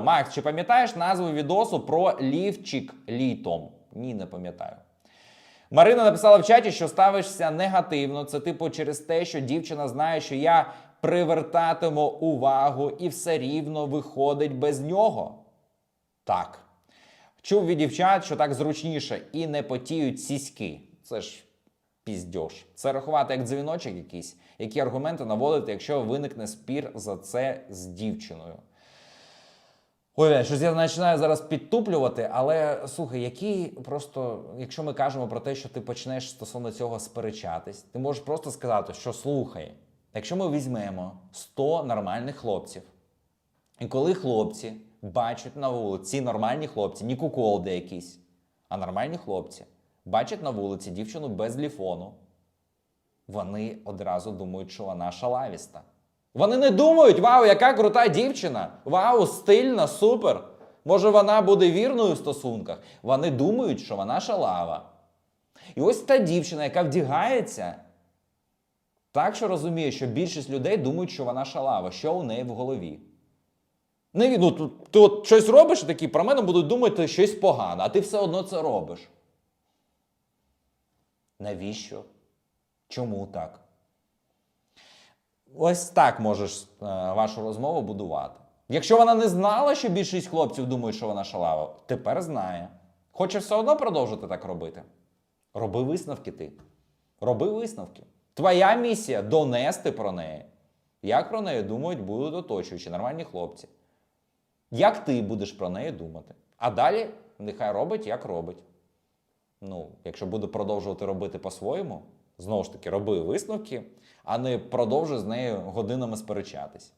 Макс, чи пам'ятаєш назву відосу про лівчик літом? Ні, не пам'ятаю. Марина написала в чаті, що ставишся негативно. Це типу через те, що дівчина знає, що я привертатиму увагу і все рівно виходить без нього. Так. Чув від дівчат, що так зручніше і не потіють сіськи. Це ж піздьош. Це рахувати як дзвіночок якийсь, які аргументи наводити, якщо виникне спір за це з дівчиною. Ой, щось я починаю зараз підтуплювати, але слухай, які просто, якщо ми кажемо про те, що ти почнеш стосовно цього сперечатись, ти можеш просто сказати, що слухай, якщо ми візьмемо 100 нормальних хлопців, і коли хлопці бачать на вулиці, нормальні хлопці, не куколди якісь, а нормальні хлопці, бачать на вулиці дівчину без ліфону, вони одразу думають, що вона шалавіста. Вони не думають, вау, яка крута дівчина! Вау, стильна, супер! Може, вона буде вірною в стосунках. Вони думають, що вона шалава. І ось та дівчина, яка вдягається, так що розуміє, що більшість людей думають, що вона шалава, що у неї в голові. Не, ну, ти, от щось робиш і такі, про мене будуть думати щось погане, а ти все одно це робиш. Навіщо? Чому так? Ось так можеш е, вашу розмову будувати. Якщо вона не знала, що більшість хлопців думають, що вона шалава, тепер знає. Хоче все одно продовжити так робити. Роби висновки ти. Роби висновки. Твоя місія донести про неї. Як про неї думають, будуть оточуючі, нормальні хлопці. Як ти будеш про неї думати? А далі нехай робить, як робить. Ну, якщо буде продовжувати робити по-своєму, знову ж таки, роби висновки, а не продовжуй з нею годинами сперечатись.